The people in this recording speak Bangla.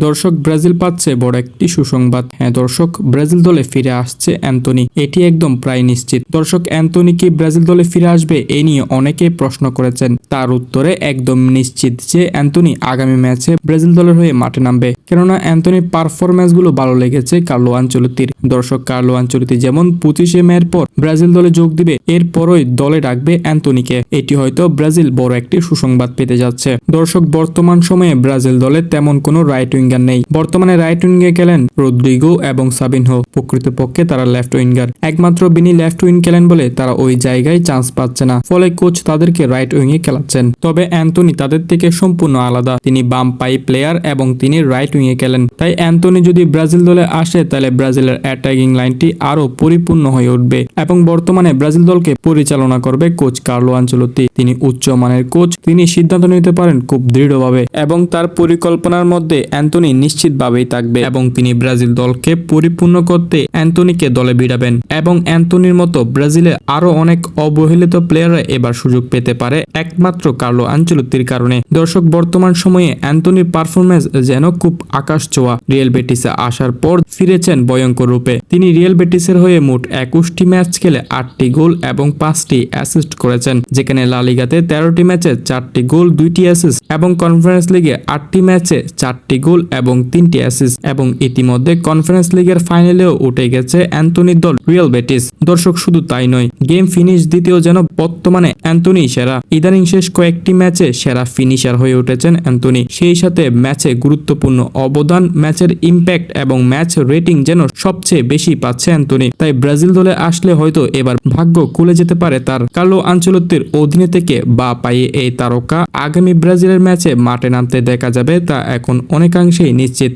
দর্শক ব্রাজিল পাচ্ছে বড় একটি সুসংবাদ। হ্যাঁ দর্শক, ব্রাজিল দলে ফিরে আসছে অ্যান্টনি। এটি একদম প্রায় নিশ্চিত। দর্শক, অ্যান্টনি কি ব্রাজিল দলে ফিরে আসবে? এ নিয়ে অনেকে প্রশ্ন করেছেন। তার উত্তরে একদম নিশ্চিত যে অ্যান্টনি আগামী ম্যাচে ব্রাজিল দলের হয়ে মাঠে নামবে। কেননা পারফরম্যান্সগুলো ভালো লেগেছে কার্লো আঞ্চলিতির দর্শক কার্লো আঞ্চলিতি যেমন পঁচিশে মেয়ের পর ব্রাজিল দলে যোগ দিবে, এরপরই দলে ডাকবে অ্যান্টনিকে। এটি হয়তো ব্রাজিল বড় একটি সুসংবাদ পেতে যাচ্ছে। দর্শক, বর্তমান সময়ে ব্রাজিল দলে তেমন কোনো রাইট উইঙ্গার নেই। বর্তমানে রাইট উইঙ্গে খেলেন রদ্রিগো এবং সাবিনহো। প্রকৃতপক্ষে তারা লেফট উইঙ্গার একমাত্র বিনি লেফট উইং খেলেন বলে তারা ওই জায়গায় চান্স পাচ্ছে না। ফলে কোচ তাদেরকে রাইট উইংয়ে খেলাচ্ছেন। তবে অ্যান্টনি তাদের থেকে সম্পূর্ণ আলাদা। তিনি বাম পাই প্লেয়ার এবং তিনি রাইট উইংয়ে খেলেন। তাই অ্যান্টনি যদি ব্রাজিল দলে আসে, তাহলে ব্রাজিলের অ্যাটাকিং লাইনটি আরও পরিপূর্ণ হয়ে উঠবে এবং বর্তমানে ব্রাজিল দলকে পরিচালনা করবে কোচ কার্লো আঞ্চলতি তিনি উচ্চ মানের কোচ, তিনি সিদ্ধান্ত নিতে পারেন খুব দৃঢ়ভাবে এবং তার পরিকল্পনার মধ্যে অ্যান্টনি নিশ্চিতভাবেই থাকবে এবং তিনি ব্রাজিল দলকে পরিপূর্ণ করতে অ্যান্টনিকে দলে ভিড়াবেন এবং অ্যান্টনির মতো ব্রাজিলে আরও অনেক অবহেলিত প্লেয়াররা এবার সুযোগ পেতে পারে একমাত্র কার্লো আঞ্চলতির কারণে। দর্শক, বর্তমান সময়ে অ্যান্টনির পারফরমেন্স যেন খুব আকাশ ছোঁয়া। রিয়েল বেটিসে আসার পর ফিরেছেন ভয়ঙ্কর তিনি রিয়েল বেটিসের হয়ে মোট একুশটি ম্যাচ খেলে আটটি গোল এবং পাঁচটি অ্যাসিস্ট করেছেন, যেখানে লালিগাতে তেরোটি ম্যাচে চারটি গোল, দুইটি অ্যাসিস্ট এবং কনফারেন্স লিগে আটটি ম্যাচে চারটি গোল এবং তিনটি অ্যাসিস্ট এবং ইতিমধ্যে কনফারেন্স লিগের ফাইনালেও উঠে গেছে অ্যান্থনির দল রিয়েল বেটিস দর্শক, শুধু তাই নয় গেম ফিনিশ দিতেও যেন বর্তমানে অ্যান্টনি সেরা। ইদানিং শেষ কয়েকটি ম্যাচে সেরা ফিনিশার হয়ে উঠেছেন অ্যান্টনি সেই সাথে ম্যাচে গুরুত্বপূর্ণ অবদান, ম্যাচের ইম্প্যাক্ট এবং ম্যাচ রেটিং যেন সবচেয়ে বেশি পাচ্ছে অ্যান্টনি তাই ব্রাজিল দলে আসলে হয়তো এবার ভাগ্য খুলে যেতে পারে তার। কার্লো আঞ্চলত্বের অধীনে থেকে বা পায়ে এই তারকা। আগামী ব্রাজিলের ম্যাচে মাঠে নামতে দেখা যাবে তা এখন অনেকাংশেই নিশ্চিত।